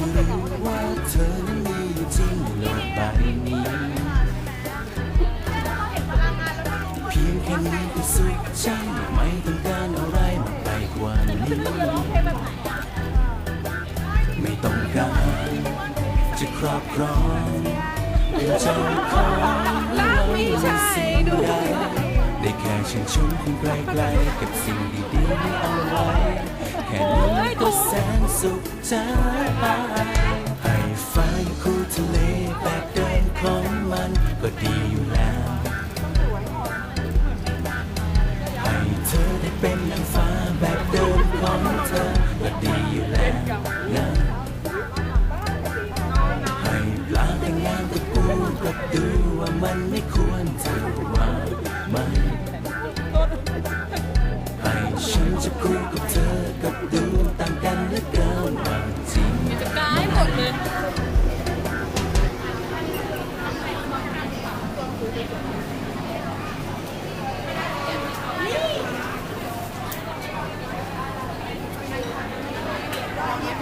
ว่าเธอนั้นมีอยู่จริงโลกใบนี้ เพียงแค่นี้ก็สุขใจไม่ต้องการอะไรมากไปกว่านี้ ไม่ต้องการจะครอบครองเป็นเจ้าของและวันสิ้นได้ ได้แค่ชื่นชมคนไกลๆกับสิ่งดีๆที่เอาไว้ แค่นี้ก็แสนสุขใจให้ฟ้าอยู่คู่ทะเลแบบเดินของมันก็ดีอยู่แล้ว ให้เธอได้เป็นนางฟ้าแบบเดิมของเธอก็ดีอยู่แล้วนะให้ปลาแต่งงานกับกูก็ดูว่ามันไม่คู่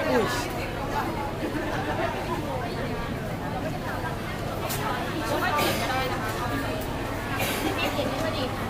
ไม่ได้นะคะไม่ติดไม่ดี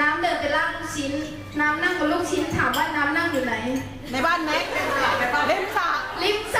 น้ำเดินไปล่างลูกชิ้น น้ำนั่งกับลูกชิ้นถามว่าน้ำนั่งอยู่ไหน ในบ้านไหมเล่มสระ ลิมสระ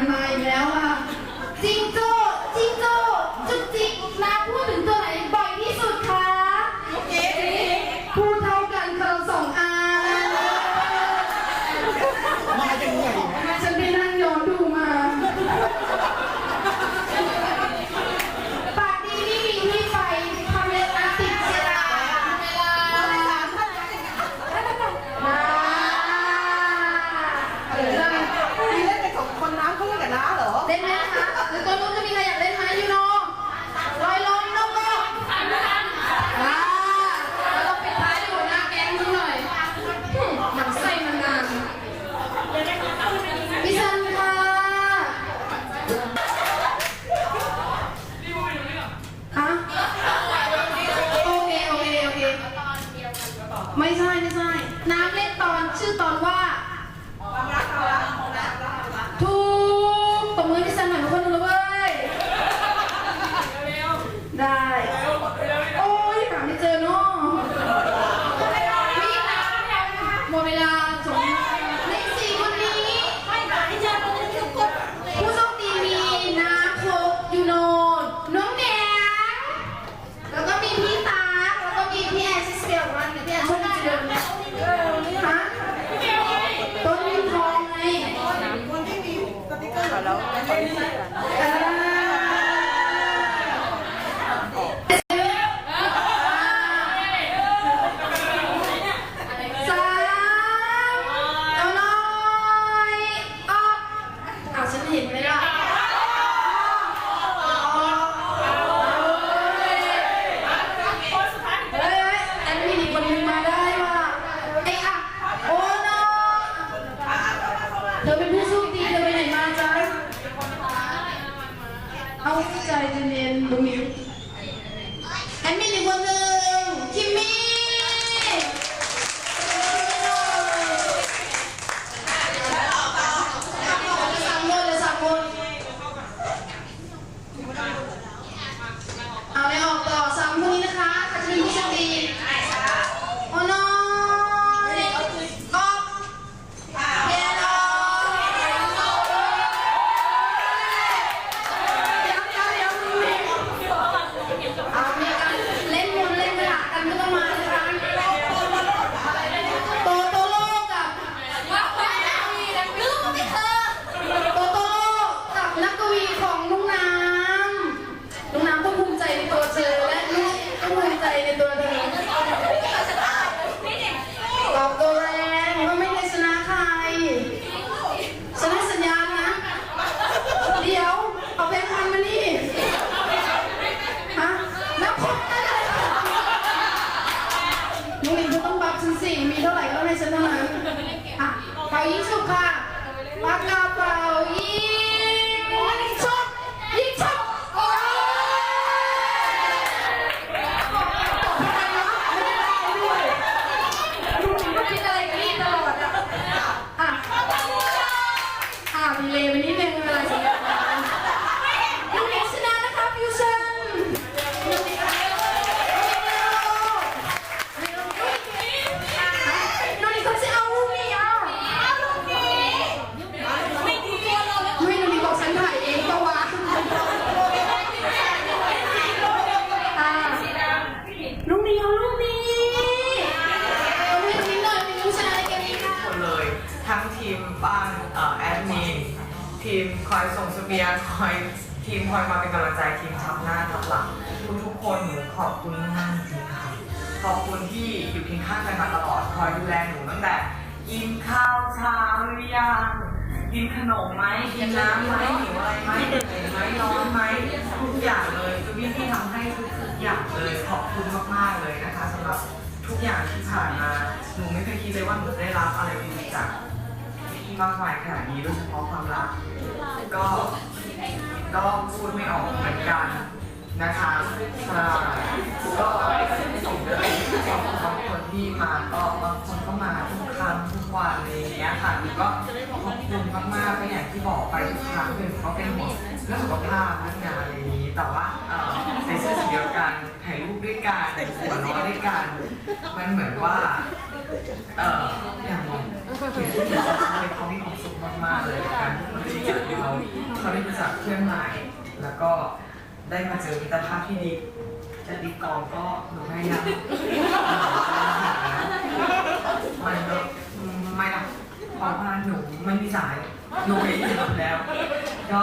my mind. เล่นไหมคะหรือตอนนู้นจะมีใครอยากเล่นไหมยูโรลอยลมนกโลกอ่าแล้วเราปิดท้ายด้วยหน้าแก๊งดูหน่อยหมันไส้มันนานพี่ซันค่ะนี่วุ้ยอยู่ไหนอะฮะโอเคโอเคโอเคไม่ใช่ไม่ใช่น้ำเล่นตอนชื่อตอนว่า ขอบคุณมากจริงๆค่ะ ขอบคุณที่อยู่เคียงข้างกันมาตลอด คอยดูแลหนูตั้งแต่กินข้าวเช้าหรือยังกินขนมไหมกินน้ำไหมหิวอะไรไหมเหนื่อยไหมร้อนไหมทุกอย่างเลยคือพี่ที่ทำให้ทุกอย่างเลยขอบคุณมากๆเลยนะคะสำหรับทุกอย่างที่ผ่านมาหนูไม่เคยคิดเลยว่าหนูได้รับอะไรดีจากที่มากมายขนาดนี้โดยเฉพาะความรักก็ก็พูดไม่ออกเหมือนกัน นะคะใช่ก็ส่งเลยบางคนที่มาก็บางคนก็มาทุกครั้งทุกวันอะไรอย่างเงี้ยค่ะหนูก็ขอบคุณมากๆก็อย่างที่บอกไปทุกครั้งคือเขาเป็นห่วงเรื่องสุขภาพเรื่องงานอะไรอย่างนี้ แต่ว่าเอ่เสื้อสีเดียวกันถ่ายรูปด้วยกันหัวเราะด้วยกัน มันเหมือนว่าเอออย่างเห็นผู้หญิงเขาเขามีความสุขมากๆเลยกับการที่เขาได้เจอเราเขาได้รู้จักเพื่อนใหม่แล้วก็ ได้มาเจอมิตรภาพที่ดีจะดีกองก็หนูไม่ยังมันก็ไม่ละเพราะว่าหนูไม่มีสายหนูไม่ได้ทำแล้ว ก็